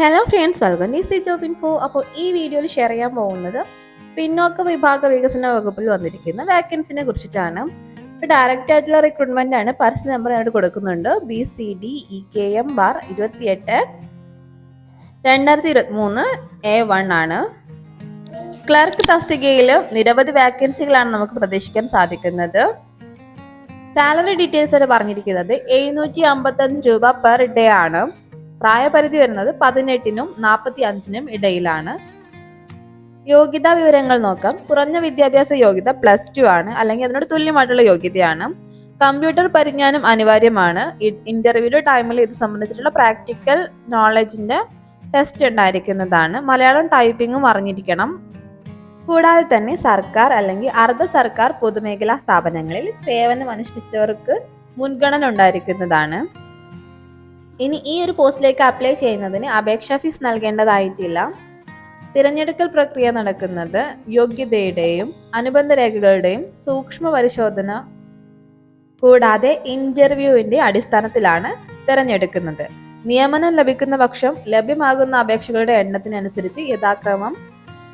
Hello friends welcome easy job info അപ്പോൾ ഈ വീഡിയോയിൽ ഷെയർ ചെയ്യാൻ പോകുന്നത് പിന്നോക്ക വിഭാഗ വികസന വകുപ്പിൽ വന്നിരിക്കുന്ന വാക്കൻസിനെ കുറിച്ചിട്ടാണ്. ഇപ്പോൾ ഡയറക്റ്റ് ആയിട്ടുള്ള റിക്രൂട്ട്മെന്റ് ആണ് പരസ്യ നമ്പർ അവിടെ കൊടുക്കുന്നുണ്ട്. B C D E K M bar ഇരുപത്തിയെട്ട്. രണ്ടായിരത്തി ഇരുപത്തി മൂന്ന് എ വൺ ആണ്. ക്ലർക്ക് തസ്തികയിൽ നിരവധി വാക്കൻസികളാണ് നമുക്ക് പ്രതീക്ഷിക്കാൻ സാധിക്കുന്നത്. സാലറി ഡീറ്റെയിൽസ് ആണ് പറഞ്ഞിരിക്കുന്നത് എഴുന്നൂറ്റി അമ്പത്തഞ്ച് രൂപ പെർ ഡേ ആണ്. പ്രായപരിധി വരുന്നത് പതിനെട്ടിനും നാൽപ്പത്തി അഞ്ചിനും ഇടയിലാണ്. യോഗ്യതാ വിവരങ്ങൾ നോക്കാം. കുറഞ്ഞ വിദ്യാഭ്യാസ യോഗ്യത പ്ലസ് ടു ആണ്. അല്ലെങ്കിൽ അതിനോട് തുല്യമായിട്ടുള്ള യോഗ്യതയാണ്. കമ്പ്യൂട്ടർ പരിജ്ഞാനം അനിവാര്യമാണ്. ഇന്റർവ്യൂയുടെ ടൈമിൽ ഇത് സംബന്ധിച്ചിട്ടുള്ള പ്രാക്ടിക്കൽ നോളജിന്റെ ടെസ്റ്റ് ഉണ്ടായിരിക്കുന്നതാണ്. മലയാളം ടൈപ്പിംഗും അറിഞ്ഞിരിക്കണം. കൂടാതെ തന്നെ സർക്കാർ അല്ലെങ്കിൽ അർദ്ധ സർക്കാർ പൊതുമേഖലാ സ്ഥാപനങ്ങളിൽ സേവനം അനുഷ്ഠിച്ചവർക്ക് മുൻഗണന ഉണ്ടായിരിക്കുന്നതാണ്. ഇനി ഈ ഒരു പോസ്റ്റിലേക്ക് അപ്ലൈ ചെയ്യുന്നതിന് അപേക്ഷാ ഫീസ് നൽകേണ്ടതായിട്ടില്ല. തിരഞ്ഞെടുക്കൽ പ്രക്രിയ നടക്കുന്നത് യോഗ്യതയുടെയും അനുബന്ധ രേഖകളുടെയും സൂക്ഷ്മ പരിശോധന കൂടാതെ ഇന്റർവ്യൂവിന്റെ അടിസ്ഥാനത്തിലാണ് തിരഞ്ഞെടുക്കുന്നത്. നിയമനം ലഭിക്കുന്ന പക്ഷം ലഭ്യമാകുന്ന അപേക്ഷകളുടെ എണ്ണത്തിനനുസരിച്ച് യഥാക്രമം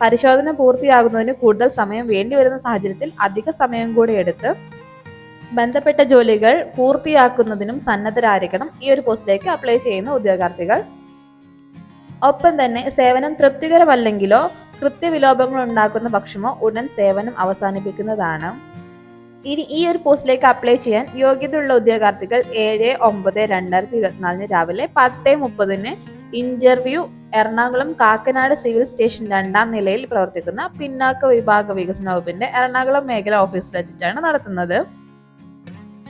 പരിശോധന പൂർത്തിയാകുന്നതിന് കൂടുതൽ സമയം വേണ്ടിവരുന്ന സാഹചര്യത്തിൽ അധിക സമയം കൂടി എടുത്ത് ബന്ധപ്പെട്ട ജോലികൾ പൂർത്തിയാക്കുന്നതിനും സന്നദ്ധരായിരിക്കണം. ഈ ഒരു പോസ്റ്റിലേക്ക് അപ്ലൈ ചെയ്യുന്ന ഉദ്യോഗാർത്ഥികൾ. ഒപ്പം തന്നെ സേവനം തൃപ്തികരമല്ലെങ്കിലോ കൃത്യവിലോപങ്ങൾ ഉണ്ടാക്കുന്ന പക്ഷമോ ഉടൻ സേവനം അവസാനിപ്പിക്കുന്നതാണ്. ഇനി ഈ ഒരു പോസ്റ്റിലേക്ക് അപ്ലൈ ചെയ്യാൻ യോഗ്യതയുള്ള ഉദ്യോഗാർത്ഥികൾ ഏഴ് ഒമ്പത് രണ്ടായിരത്തി ഇരുപത്തിനാലിന് രാവിലെ പത്ത് മുപ്പതിന് interview Ernakulam Kakkanad civil station രണ്ടാം നിലയിൽ പ്രവർത്തിക്കുന്ന പിന്നാക്ക വിഭാഗ വികസന വകുപ്പിന്റെ എറണാകുളം മേഖല ഓഫീസിൽ വെച്ചിട്ടാണ് നടത്തുന്നത്.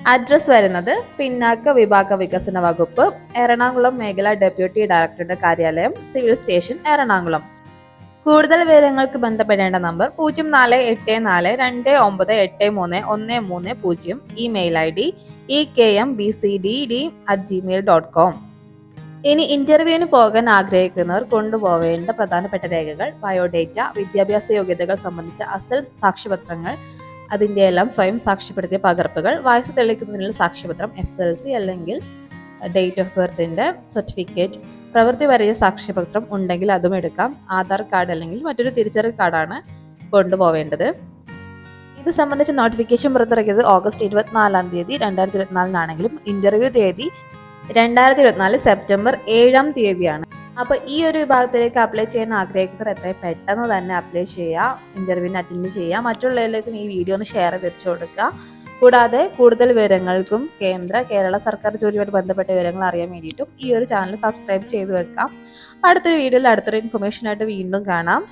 അഡ്രസ് വരുന്നത് പിന്നാക്ക വിഭാഗ വികസന വകുപ്പ് എറണാകുളം മേഖല ഡെപ്യൂട്ടി ഡയറക്ടറുടെ കാര്യാലയം സിവിൽ സ്റ്റേഷൻ എറണാകുളം. കൂടുതൽ വിവരങ്ങൾക്ക് ബന്ധപ്പെടേണ്ട നമ്പർ പൂജ്യം നാല് എട്ട് നാല് രണ്ട് ഒമ്പത് എട്ട് മൂന്ന് ഒന്ന് മൂന്ന് പൂജ്യം email I D E K M B C D D at Gmail dot com ഇനി ഇന്റർവ്യൂവിന് പോകാൻ ആഗ്രഹിക്കുന്നവർ കൊണ്ടുപോവേണ്ട പ്രധാനപ്പെട്ട രേഖകൾ ബയോഡേറ്റ വിദ്യാഭ്യാസ യോഗ്യതകൾ സംബന്ധിച്ച അസൽ സാക്ഷ്യപത്രങ്ങൾ അതിന്റെ എല്ലാം സ്വയം സാക്ഷ്യപ്പെടുത്തിയ പകർപ്പുകൾ. വയസ്സ് തെളിയിക്കുന്നതിനുള്ള സാക്ഷ്യപത്രം എസ് എൽ സി അല്ലെങ്കിൽ ഡേറ്റ് ഓഫ് ബർത്തിന്റെ സർട്ടിഫിക്കറ്റ് പ്രവൃത്തി വരയ സാക്ഷ്യപത്രം ഉണ്ടെങ്കിൽ അതും എടുക്കാം. ആധാർ കാർഡ് അല്ലെങ്കിൽ മറ്റൊരു തിരിച്ചറിയൽ കാർഡാണ് കൊണ്ടുപോവേണ്ടത്. ഇത് സംബന്ധിച്ച നോട്ടിഫിക്കേഷൻ പുറത്തിറക്കിയത് ഓഗസ്റ്റ് ഇരുപത്തിനാലാം തീയതി രണ്ടായിരത്തി ഇരുപത്തിനാലിനാണെങ്കിലും ഇന്റർവ്യൂ തീയതി രണ്ടായിരത്തി ഇരുപത്തിനാല് സെപ്റ്റംബർ ഏഴാം തീയതിയാണ്. അപ്പോൾ ഈ ഒരു വിഭാഗത്തിലേക്ക് അപ്ലൈ ചെയ്യാൻ ആഗ്രഹിക്കുന്നവർ എത്രയും പെട്ടെന്ന് തന്നെ അപ്ലൈ ചെയ്യുക ഇന്റർവ്യൂവിന് അറ്റൻഡ് ചെയ്യുക. മറ്റുള്ളവരിലേക്കും ഈ വീഡിയോ ഒന്ന് ഷെയർ തിരിച്ചു കൊടുക്കുക. കൂടാതെ കൂടുതൽ വിവരങ്ങൾക്കും കേന്ദ്ര കേരള സർക്കാർ ജോലിയുമായിട്ട് ബന്ധപ്പെട്ട വിവരങ്ങൾ അറിയാൻ വേണ്ടിയിട്ടും ഈ ഒരു ചാനൽ സബ്സ്ക്രൈബ് ചെയ്ത് വെക്കാം അടുത്തൊരു വീഡിയോയിൽ അടുത്തൊരു ഇൻഫർമേഷനായിട്ട് വീണ്ടും കാണാം.